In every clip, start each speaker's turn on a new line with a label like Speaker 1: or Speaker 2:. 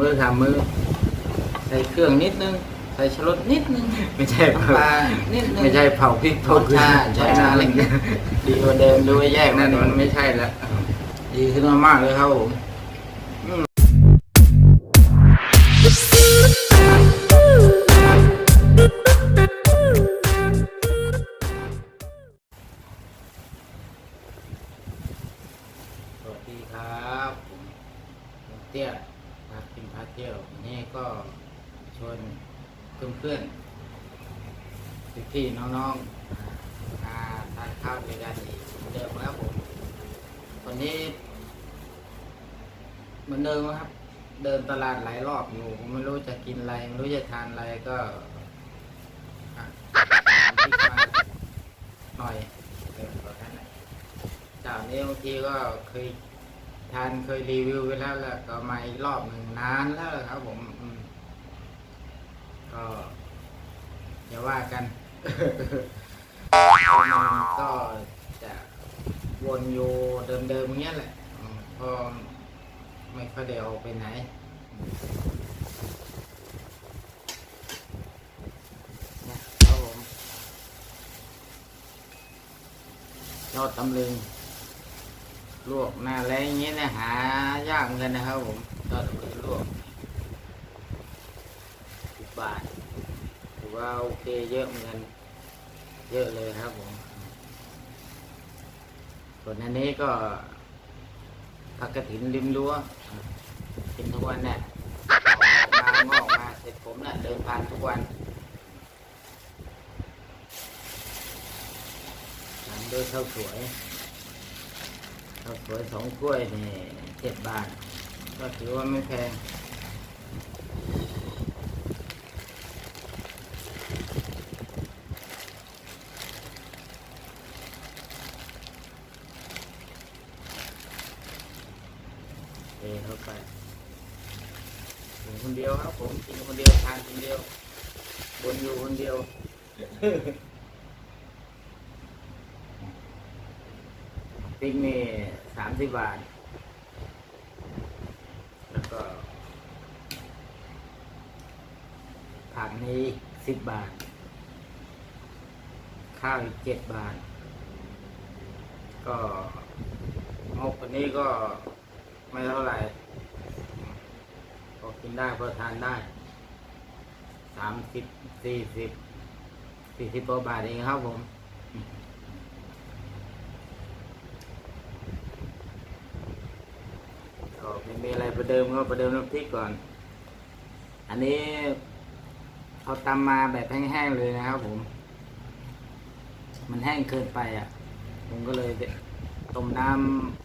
Speaker 1: มือสามมือ ใส่เครื่องนิดนึง ใส่ชะรสนิดนึง
Speaker 2: ไม่ใช่เผา
Speaker 1: น้ำปลานิดนึง
Speaker 2: ไม่ใช่เผาพริก
Speaker 1: ร
Speaker 2: เผา
Speaker 1: ส
Speaker 2: เกลือ
Speaker 1: ชาติใช่ อะไรเงี้ยดีกว่าเดิมดูแยก
Speaker 2: นั่
Speaker 1: นั่
Speaker 2: น
Speaker 1: น
Speaker 2: มั
Speaker 1: มันน
Speaker 2: ไม่
Speaker 1: ไม่
Speaker 2: ใช่
Speaker 1: ใช่
Speaker 2: ละ
Speaker 1: ละดีขึ้นมามากเลยครับผม พี่ๆน้องๆมาทานข้าวด้วยกันอีกเหมือนเดิมครับผมวันนี้ เหมือนเดิมครับ เดินตลาดหลายรอบอยู่ผมไม่รู้จะกินอะไรไม่รู้จะทานอะไรก็อะตามที่มาหน่อยเออประมาณนั้นเจ้านี้บางทีก็เคยทานเคยรีวิวไปแล้วแหละก็มาอีกรอบหนึ่งนานแล้วแหละครับผมก็อย่าว่ากัน ก็จะวนอยู่เดิมๆอย่างเงี้ยแหละพอไม่ค่อยได้ออกไปไหน นะครับผมยอดตำลึงลวกหน้าแรงอย่างเงี้ยนะหายากเหมือนกันนะครับผมยอดตำลึงลวกสิบบาทถือ ว่าโอเคเยอะเหมือนกันเยอะเลยครับผม ส่วนอันนี้ก็ผักกระถินริมรั้วกินทุกวันเนี่ยออกมางอกมาเสร็จผมเนี่ยเดินผ่านทุกวันตามด้วยข้าวสวยข้าวสวยสองถ้วยนี่เจ็ดบาท ก็ถือว่าไม่แพง เทเข้าไปกินคนเดียวครับผมกิน คนเดียว บนอยู่คนเดียวพริกนี่สามสิบบาท แล้วก็ผักนี้สิบบาท ข้าวอีกเจ็ดบาท ก็งบวันนี้ก็ไม่เท่าไหร่พอกินได้พอทานได้ สามสิบสี่สิบสี่สิบกว่าบาทเองครับผมก็ไม่มีอะไรประเดิมก็ประเดิมน้ำพริกก่อน อันนี้เขาตำมาแบบแห้งๆเลยนะครับผม มันแห้งเกินไปอะ ผมก็เลยต้มน้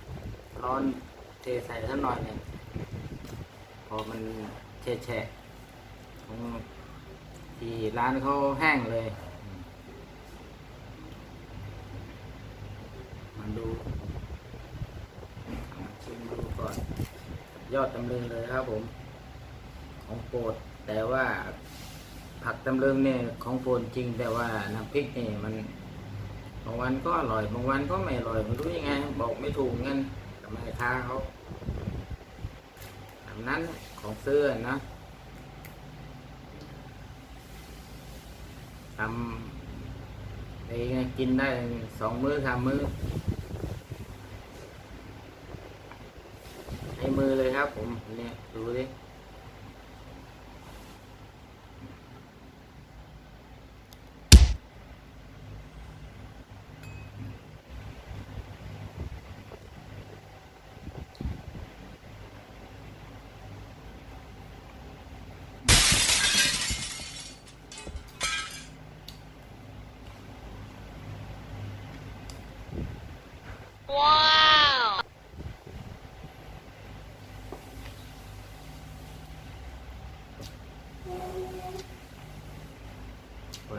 Speaker 1: ำร้อนเทใส่สักหน่อยหนึ่งพอมันแฉะแฉะของ ที่ร้านเขาแห้งเลยมาดูชิมดูก่อน ยอดตำลึงเลยครับผม ของโปรดแต่ว่า ผักตำลึงเนี่ยของโปรดจริงแต่ว่าน้ำพริกเนี่ยมันบางวันก็อร่อยบางวันก็ไม่อร่อยไม่รู้ยังไง บอกไม่ถูกเงินกับแม่ค้าเขาอันนั้นของเสื้อนะ ทำไอ้กินได้สองมื้อสามมื้อให้มือเลยครับผมเนี่ยดูดิ พอ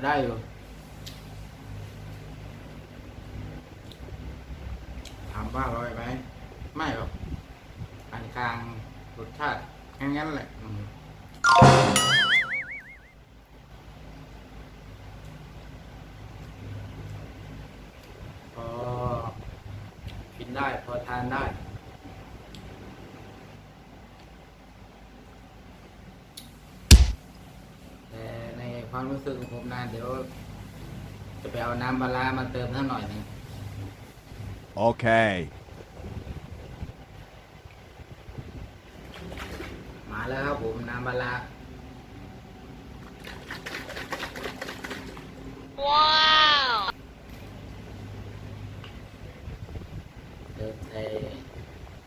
Speaker 1: ได้อยู่ถามว่าอร่อยไหมไม่หรอกปานกลางรสชาติแค่นั้นแหละอืมพอกินได้ พอทานได้ ความรู้สึกของผมนะเดี๋ยวจะไปเอาน้ำปลาร้ามาเติมท่าหน่อยหนึง
Speaker 2: Okay.
Speaker 1: มาแล้วครับผมน้ำปลาร้า
Speaker 3: ว้าว
Speaker 1: เติมใส่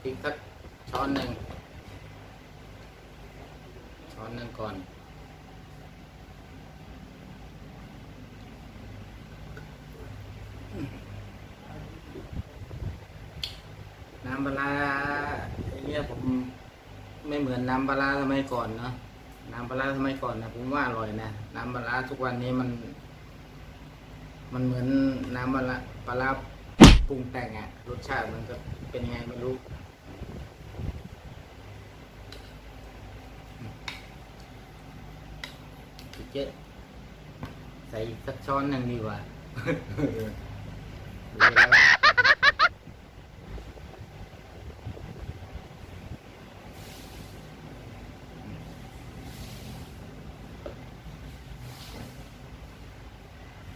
Speaker 1: พริกสักช้อนหนึ่งช้อนหนึ่งก่อน น้ำปลาร้าไอ้ เนี่ยผมไม่เหมือนน้ำปลาสมัยก่อนเนาะน้ำปลาสมัยก่อนนะผมว่าอร่อยนะน้ำปลาทุกวันนี้มัน มันเหมือนน้ำปลาปลาปรุงแต่งอะรสชาติมันก็เป็นยังไงไม่รู้เจ๊ใส่สักช้อนหนึ่งดีกว่า ดูแล้ว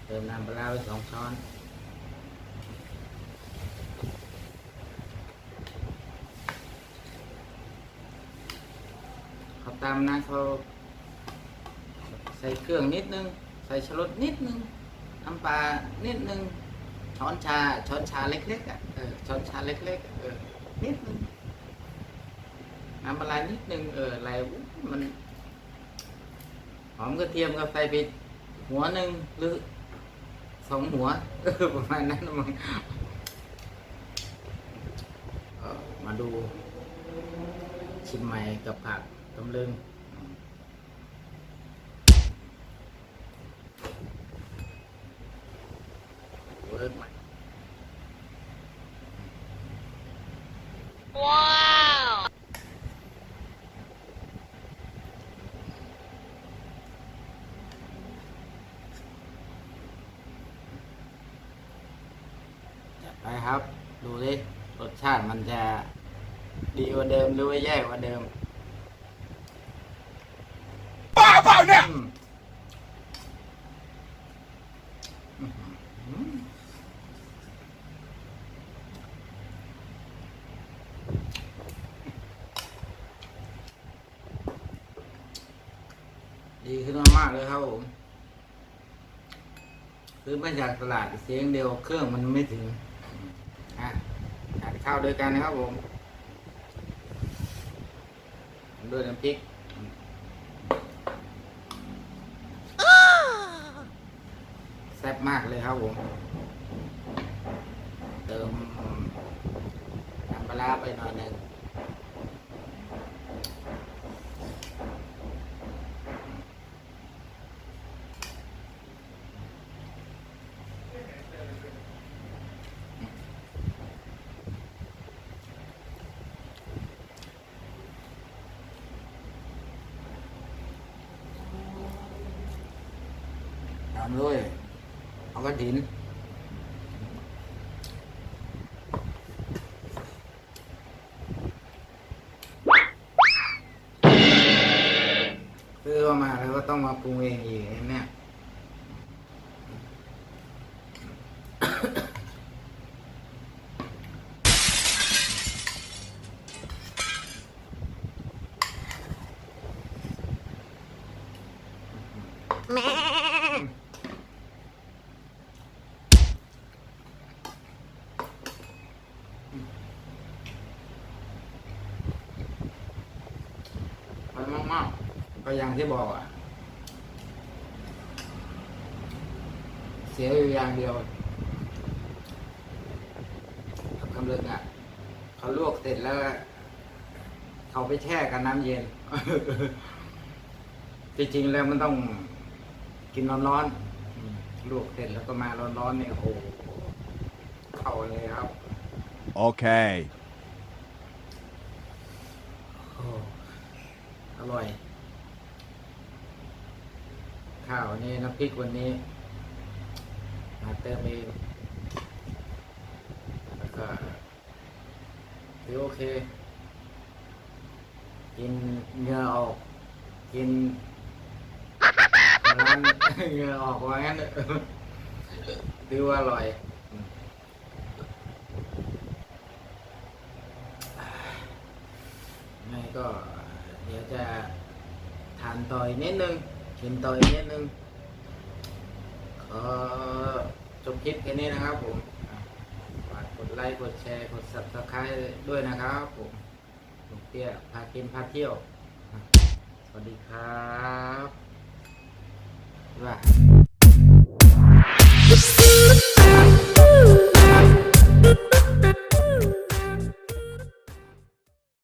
Speaker 1: เติม น้ำปลาไปสองช้อน เขาตามนะเขาใส่เครื่องนิดนึง ใส่ชะรสนิดนึง น้ำปลานิดนึง ช้อนชา ช้อนชาเล็กๆอะเออช้อนชาเล็กๆเออนิดนึง น้ำปลานิดนึง เอออะไรมัน หอมกระเทียมก็ใส่ไปหัวหนึ่งหรือ สองหัวประมาณนั้นมั้งมาดูชิมใหม่กับผักตำลึงเวิร์กใหม่
Speaker 3: ว้าว
Speaker 1: จัด ไปครับ ดูดิรสชาติมันจะดีกว่าเดิมหรือว่าแย่กว่าเดิมบ้าเปล่าเนี่ยดีขึ้นมากๆเลยครับผมซื้อมาจากตลาดเสียงเดียวเครื่องมันไม่ถึงอะทาน ข้าวด้วยกันนะครับผมด้วยน้ำพริกแซ่บมากเลยครับผม เติมน้ำปลาไปหน่อยหนึ่ง ตามด้วยเอากระถินซื้อมาแล้วก็ต้องมาปรุงเองอีกเนี่ยไปมา กๆก็อย่างที่บอกอะ เสียอยู่อย่างเดียวกับคำลึกอะ เขาลวกเสร็จแล้ว เขาไปแช่กับน้ำเย็น จริงๆแล้วมันต้องกินร้อนๆอืมลวกเสร็จแล้วก็มาร้อนๆเนี่ยโอ้โหเข้าเลยครับ
Speaker 2: Okay.
Speaker 1: โอ้อร่อย ข้าวนี่น้ำพริกวันนี้ มาเติมเองแล้วก็ถือโอเค กินเหงื่อออก กินร้านเหงื่อออกว่างั้นเถอะถือว่าอร่อยไม่ก็เดี๋ยวจะทานต่อยนิดนึง กินต่ออีกนิดนึงขอจบคลิปแค่นี้นะครับผมฝากกดไลค์กดแชร์กดซับสไคร b e ด้วยนะครับผมผมเตี้ยพากินพาเที่ยว สวัสดีครับว่า